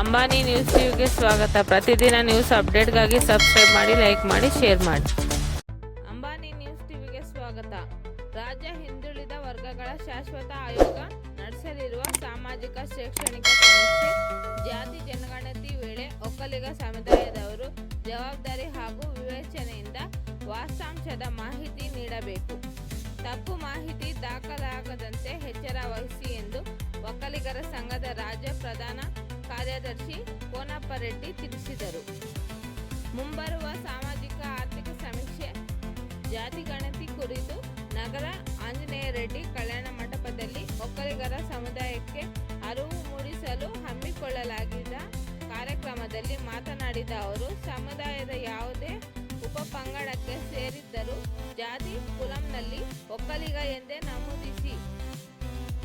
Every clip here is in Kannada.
ಅಂಬಾನಿ ನ್ಯೂಸ್ ಟಿವಿಗೆ ಸ್ವಾಗತ. ಪ್ರತಿದಿನ ನ್ಯೂಸ್ ಅಪ್ಡೇಟ್ಗಾಗಿ ಸಬ್ಸ್ಕ್ರೈಬ್ ಮಾಡಿ, ಲೈಕ್ ಮಾಡಿ, ಶೇರ್ ಮಾಡಿ. ಅಂಬಾನಿ ನ್ಯೂಸ್ ಟಿವಿಗೆ ಸ್ವಾಗತ. ರಾಜ್ಯ ಹಿಂದುಳಿದ ವರ್ಗಗಳ ಶಾಶ್ವತ ಆಯೋಗ ನಡೆಸಲಿರುವ ಸಾಮಾಜಿಕ ಶೈಕ್ಷಣಿಕ ಸಮೀಕ್ಷೆ. ಜಾತಿ ಜನಗಣತಿ ವೇಳೆ ಒಕ್ಕಲಿಗ ಸಮುದಾಯದವರು ಜವಾಬ್ದಾರಿ ಹಾಗೂ ವಿವೇಚನೆಯಿಂದ ವಾಸ್ತಾಂಶದ ಮಾಹಿತಿ ನೀಡಬೇಕು. ತಪ್ಪು ಮಾಹಿತಿ ದಾಖಲಾಗದಂತೆ ಎಚ್ಚರ ವಹಿಸಿ ಎಂದು ಒಕ್ಕಲಿಗರ ಸಂಘದ ರಾಜ್ಯ ಪ್ರಧಾನ ಕಾರ್ಯದರ್ಶಿ ಕೋನಪ್ಪ ರೆಡ್ಡಿ ತಿಳಿಸಿದರು. ಮುಂಬರುವ ಸಾಮಾಜಿಕ ಆರ್ಥಿಕ ಸಮೀಕ್ಷೆ, ಜಾತಿ ಗಣತಿ ಕುರಿತು ನಗರ ಆಂಜನೇಯ ರೆಡ್ಡಿ ಕಲ್ಯಾಣ ಮಂಟಪದಲ್ಲಿ ಒಕ್ಕಲಿಗರ ಸಮುದಾಯಕ್ಕೆ ಅರಿವು ಮೂಡಿಸಲು ಹಮ್ಮಿಕೊಳ್ಳಲಾಗಿದ್ದ ಕಾರ್ಯಕ್ರಮದಲ್ಲಿ ಮಾತನಾಡಿದ ಅವರು, ಸಮುದಾಯದ ಯಾವುದೇ ಉಪ ಪಂಗಡಕ್ಕೆ ಸೇರಿದ್ದರೂ ಜಾತಿ ಕುಲಂನಲ್ಲಿ ಒಕ್ಕಲಿಗ ಎಂದೇ ನಮೂದಿಸಿ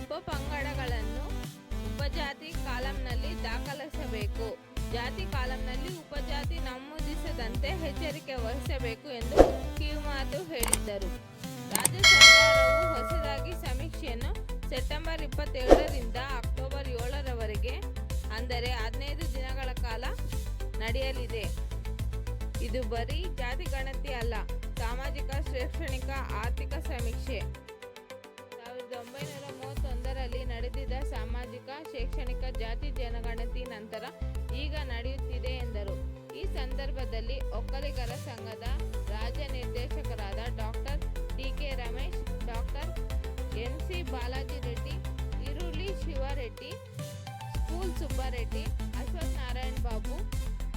ಉಪ ಪಂಗಡಗಳನ್ನು ಉಪಜಾತಿ ಕಾಲಂನಲ್ಲಿ ದಾಖಲಿಸಬೇಕು ಜಾತಿ ಕಾಲಂನಲ್ಲಿ ಉಪಜಾತಿ ನಮೂದಿಸದಂತೆ ಎಚ್ಚರಿಕೆ ವಹಿಸಬೇಕು ಎಂದು ಕಿವಿಮಾತು ಹೇಳಿದ್ದರು. ರಾಜ್ಯ ಸರ್ಕಾರವು ಹೊಸದಾಗಿ ಸಮೀಕ್ಷೆಯನ್ನು ಸೆಪ್ಟೆಂಬರ್ ಇಪ್ಪತ್ತೇಳರಿಂದ ಅಕ್ಟೋಬರ್ ಏಳರವರೆಗೆ, ಅಂದರೆ ಹದಿನೈದು ದಿನಗಳ ಕಾಲ ನಡೆಯಲಿದೆ. ಇದು ಬರೀ ಜಾತಿ ಗಣತಿ ಅಲ್ಲ, ಸಾಮಾಜಿಕ, ಶೈಕ್ಷಣಿಕ, ಆರ್ಥಿಕ ಸಮೀಕ್ಷೆ. ಸಾವಿರದ ಒಂಬೈನೂರ ಮೂವತ್ತೊಂದರಲ್ಲಿ ನಡೆದಿದ್ದ ಸಾಮಾಜಿಕ, ಶೈಕ್ಷಣಿಕ ಜಾತಿ ಜನಗಣತಿ ನಂತರ ಈಗ ನಡೆಯುತ್ತಿದೆ ಎಂದರು. ಈ ಸಂದರ್ಭದಲ್ಲಿ ಒಕ್ಕಲಿಗರ ಸಂಘದ ರಾಜ್ಯ ನಿರ್ದೇಶಕರಾದ doctor D. K Ramesh doctor N C Balaji Reddy, Eerulli Shivareddy, school Subbareddy Ashwath Narayan Babu,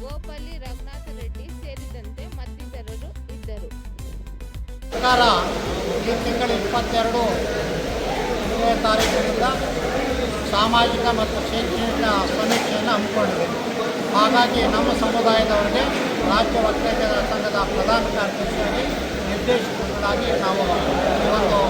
Gopalli Raghunatha Reddy ಸೇರಿದಂತೆ ಮತ್ತಿತರರು ಇದ್ದರು. ಸರ್ಕಾರ ಈ ತಿಂಗಳ ಇಪ್ಪತ್ತೆರಡು ತಾರೀಕಿನಿಂದ ಸಾಮಾಜಿಕ ಮತ್ತು ಶೈಕ್ಷಣಿಕ ಸಮೀಕ್ಷೆಯನ್ನು ಹಮ್ಮಿಕೊಂಡಿದೆ. ಹಾಗಾಗಿ ನಮ್ಮ ಸಮುದಾಯದವರಿಗೆ ರಾಜ್ಯ ಒಕ್ಕಲಿಗರ ಸಂಘದ ಪ್ರಧಾನ ಕಾರ್ಯದರ್ಶಿಯಾಗಿ ನಿರ್ದೇಶಕರಾಗಿ ನಾವು ಇವತ್ತು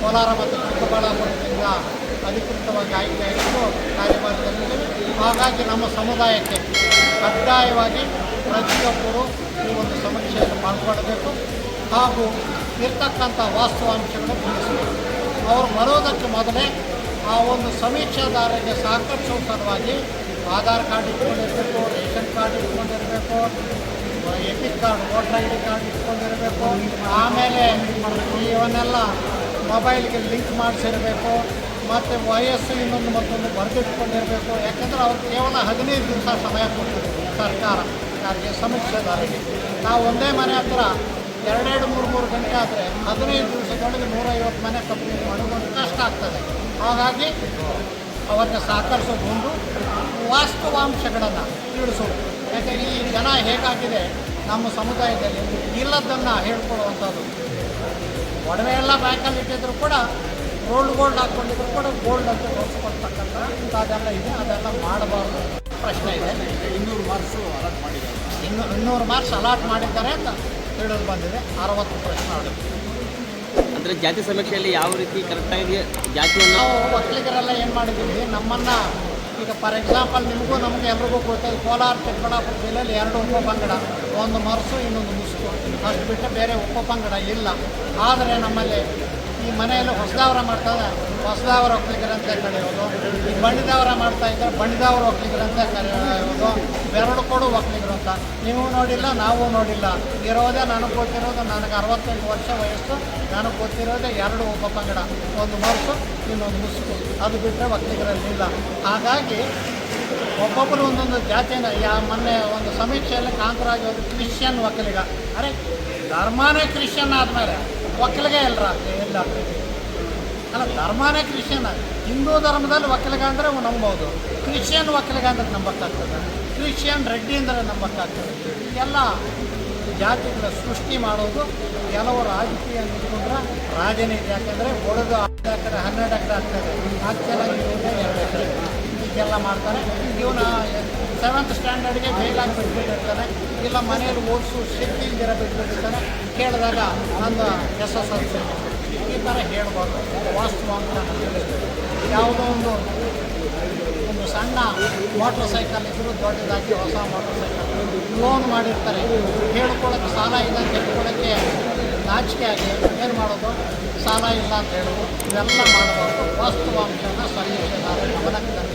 ಕೋಲಾರ ಮತ್ತು ಚಿಕ್ಕಬಳ್ಳಾಪುರದಿಂದ ಅಧಿಕೃತವಾಗಿ ಆಯ್ಕೆಯಾಗಿದ್ದು ಕಾರ್ಯಭಾರದಲ್ಲಿದ್ದೀವಿ ಹಾಗಾಗಿ ನಮ್ಮ ಸಮುದಾಯಕ್ಕೆ ಕಡ್ಡಾಯವಾಗಿ ಪ್ರತಿಯೊಬ್ಬರು ಈ ಒಂದು ಸಮೀಕ್ಷೆಯನ್ನು ಪಾಲ್ಗೊಳ್ಳಬೇಕು. ಹಾಗೂ ಇರ್ತಕ್ಕಂಥ ವಾಸ್ತವಾಂಶಗಳು ತಿಳಿಸಬೇಕು. ಅವರು ಬರೋದಕ್ಕೆ ಮೊದಲೇ ಆ ಒಂದು ಸಮೀಕ್ಷಾದಾರರಿಗೆ ಸಾಕಷ್ಟು ಸಲುವಾಗಿ ಆಧಾರ್ ಕಾರ್ಡ್ ಇಟ್ಕೊಂಡಿರಬೇಕು, ration card ಇಟ್ಕೊಂಡಿರಬೇಕು EPIC card, voter I D card ಇಟ್ಕೊಂಡಿರಬೇಕು. ಆಮೇಲೆ ಇವನ್ನೆಲ್ಲ ಮೊಬೈಲ್ಗೆ ಲಿಂಕ್ ಮಾಡಿಸಿರಬೇಕು, ಮತ್ತು ವಯಸ್ಸು ಇನ್ನೊಂದು ಮತ್ತೊಂದು ಬರೆದಿಟ್ಕೊಂಡಿರಬೇಕು. ಯಾಕಂದರೆ ಅವ್ರು ಕೇವಲ ಹದಿನೈದು ದಿವಸ ಸಮಯ ಕೊಟ್ಟಿದೆ ಸರ್ಕಾರ ಯಾರಿಗೆ ಸಮೀಕ್ಷೆದಾರರಿಗೆ. ನಾವು ಒಂದೇ ಮನೆ ಹತ್ರ ಎರಡೆರಡು ಮೂರು ಮೂರು ಗಂಟೆ ಆದರೆ ಹದಿನೈದು ದಿವಸದೊಳಗೆ ನೂರೈವತ್ತು ಮನೆ ಕಂಪ್ಲೀಟ್ ಮಾಡೋದು ಹಾಗಾಗಿ ಅವ್ರನ್ನ ಸಹಕರಿಸೋದು ವಾಸ್ತವಾಂಶಗಳನ್ನು ತಿಳಿಸೋದು. ಯಾಕೆ ಈ ಜನ ಹೇಗಾಗಿದೆ ನಮ್ಮ ಸಮುದಾಯದಲ್ಲಿ ಇಲ್ಲದನ್ನು ಹೇಳ್ಕೊಳ್ಳುವಂಥದ್ದು. ಒಡವೆ ಎಲ್ಲ ಬ್ಯಾಂಕಲ್ಲಿ ಇಟ್ಟಿದ್ರು ಕೂಡ ಗೋಲ್ಡ್ ಗೋಲ್ಡ್ ಹಾಕ್ಕೊಂಡಿದ್ರು ಕೂಡ ಗೋಲ್ಡ್ ಅಂತ ತೋರಿಸ್ಕೊಳ್ತಕ್ಕಂಥ ಇಂಥದ್ದೆಲ್ಲ ಇದೆ. ಅದೆಲ್ಲ ಮಾಡಬಾರ್ದು. ಪ್ರಶ್ನೆ ಇದೆ. ಇನ್ನೂರು ಮಾರ್ಕ್ಸು ಅಲಾಟ್ ಮಾಡಿದ್ದಾರೆ. ಇನ್ನೂ ಇನ್ನೂರು ಮಾರ್ಕ್ಸ್ ಅಲಾಟ್ ಮಾಡಿದ್ದಾರೆ ಅಂತ ತಿಳಿದು ಬಂದಿದೆ. ಅರವತ್ತು ಪ್ರಶ್ನೆ ಹೊಡೆದು ಅಂದರೆ ಜಾತಿ ಸಮೀಕ್ಷೆಯಲ್ಲಿ ಯಾವ ರೀತಿ ಕರೆಕ್ಟಾಗಿ ಜಾತಿ ನಾವು ಒಕ್ಕಲಿಗರೆಲ್ಲ ಏನು ಮಾಡಿದ್ದೀವಿ? ನಮ್ಮನ್ನು ಈಗ ಫಾರ್ ಎಕ್ಸಾಂಪಲ್ ನಿಮಗೂ ನಮಗೆ ಎಲ್ರಿಗೂ ಗೊತ್ತದು ಕೋಲಾರ ಚಿಕ್ಕಬಳ್ಳಾಪುರ ಜಿಲ್ಲೆಯಲ್ಲಿ ಎರಡು ಉಪಪಂಗಡ ಒಂದು ಮರಸು, ಇನ್ನೊಂದು ಮುಸುಕು. ಅಷ್ಟು ಬಿಟ್ಟು ಬೇರೆ ಉಪಪಂಗಡ ಇಲ್ಲ. ಆದರೆ ನಮ್ಮಲ್ಲಿ ಈ ಮನೆಯಲ್ಲಿ ಹೊಸದಾವರ ಮಾಡ್ತಾರೆ ಹೊಸದವರ ಒಕ್ಕಲಿಗರಂತೆ ಕರೆಯೋದು, ಈ ಬಣ್ಣಿದವರ ಮಾಡ್ತಾ ಇದ್ದಾರೆ ಬಣ್ಣಿದವರ ಒಕ್ಕಲಿಗರಂತೆ ಕರೆಯೋದು. ಬೆರಳು ಕೊಡು ಒಕ್ಕಲಿಗರು ಅಂತ. ನೀವು ನೋಡಿಲ್ಲ, ನಾವು ನೋಡಿಲ್ಲ. ಇರೋದೇ ನನಗೆ ಗೊತ್ತಿರೋದು ನನಗೆ ಅರವತ್ತೆಂಟು ವರ್ಷ ವಯಸ್ಸು ನನಗೆ ಗೊತ್ತಿರೋದೇ ಎರಡು ಉಪಪಂಗಡ ಒಂದು ಮರುಸು ಇನ್ನೊಂದು ಮುಸುಕು. ಅದು ಬಿಟ್ಟರೆ ಒಕ್ಕಲಿಗರಲ್ಲಿ ಇಲ್ಲ. ಹಾಗಾಗಿ ಒಬ್ಬೊಬ್ಬರು ಒಂದೊಂದು ಜಾತಿನ ಯಾ ಮೊನ್ನೆ ಒಂದು ಸಮೀಕ್ಷೆಯಲ್ಲಿ ಕಾಂತರಾಜ್ ಅವರು ಕ್ರಿಶ್ಚಿಯನ್ ಒಕ್ಕಲಿಗ ಅರೆ, ಧರ್ಮನೇ ಕ್ರಿಶ್ಚಿಯನ್ ಆದಮೇಲೆ ಒಕ್ಕಲಿಗೆ ಇಲ್ಲರ ಇಲ್ಲ. ಅಲ್ಲ, ಧರ್ಮನೇ ಕ್ರಿಶ್ಚಿಯನ್. ಹಿಂದೂ ಧರ್ಮದಲ್ಲಿ ಒಕ್ಕಲಿಗ ಅಂದರೆ ನಂಬೋದು ಕ್ರಿಶ್ಚಿಯನ್ ಒಕ್ಕಲಿಗ ಅಂದ್ರೆ ನಂಬಕ್ಕಾಗ್ತದೆ ಕ್ರಿಶ್ಚಿಯನ್ ರೆಡ್ಡಿ ಅಂದರೆ ನಂಬಕ್ಕಾಗ್ತದೆ ಎಲ್ಲ ಜಾತಿಗಳ ಸೃಷ್ಟಿ ಮಾಡೋದು ಕೆಲವು ರಾಜಕೀಯ ನಿಂತ್ಕೊಂಡ್ರೆ ರಾಜನೀತಿ ಯಾಕಂದರೆ ಒಡೆದು ಹತ್ತು ಎಕರೆ ಹನ್ನೆರಡು ಎಕರೆ ಆಗ್ತದೆ ಆಕ್ಚುಲಾಗಿ ಇರೋದೇ ಎರಡು ಎಕರೆ ಹೀಗೆಲ್ಲ ಮಾಡ್ತಾರೆ. ಇವನ ಸೆವೆಂತ್ ಸ್ಟ್ಯಾಂಡರ್ಡ್ಗೆ ಮೇಲಾಗಿ ಬಿಟ್ಬಿಟ್ಟಿರ್ತಾನೆ. ಇಲ್ಲ ಮನೆಯಲ್ಲಿ ಓದಿಸು ಶಕ್ತಿ ಇಲ್ದಿರ ಬಿಟ್ಬಿಟ್ಟಿರ್ತಾನೆ ಕೇಳಿದಾಗ ನನ್ನ ಎಸ್ ಈ ಥರ ಹೇಳ್ಬಾರ್ದು ವಾಸ್ತವಾಂಶ ಅಂತ ಯಾವುದೋ ಒಂದು ಸಣ್ಣ ಮೋಟ್ರ್ ಸೈಕಲ್ ಇದ್ದರೂ ದೊಡ್ಡದಾಗಿ ಹೊಸ ಮೋಟ್ರ್ ಸೈಕಲ್ ಲೋನ್ ಮಾಡಿರ್ತಾರೆ. ಹೇಳ್ಕೊಳ್ಳೋಕ್ಕೆ ಸಾಲ ಇಲ್ಲ ಅಂತ ಹೇಳ್ಕೊಳ್ಳೋಕ್ಕೆ ನಾಚಿಕೆ ಆಗಿ ಏನು ಮಾಡೋದು? ಸಾಲ ಇಲ್ಲ ಅಂತ ಹೇಳೋದು. ಇವೆಲ್ಲ ಮಾಡಬಾರ್ದು ವಾಸ್ತವಾಂಶನ ಸಮೀಕ್ಷೆದಾರ ಗಮನಕ್ಕೆ ತಂದು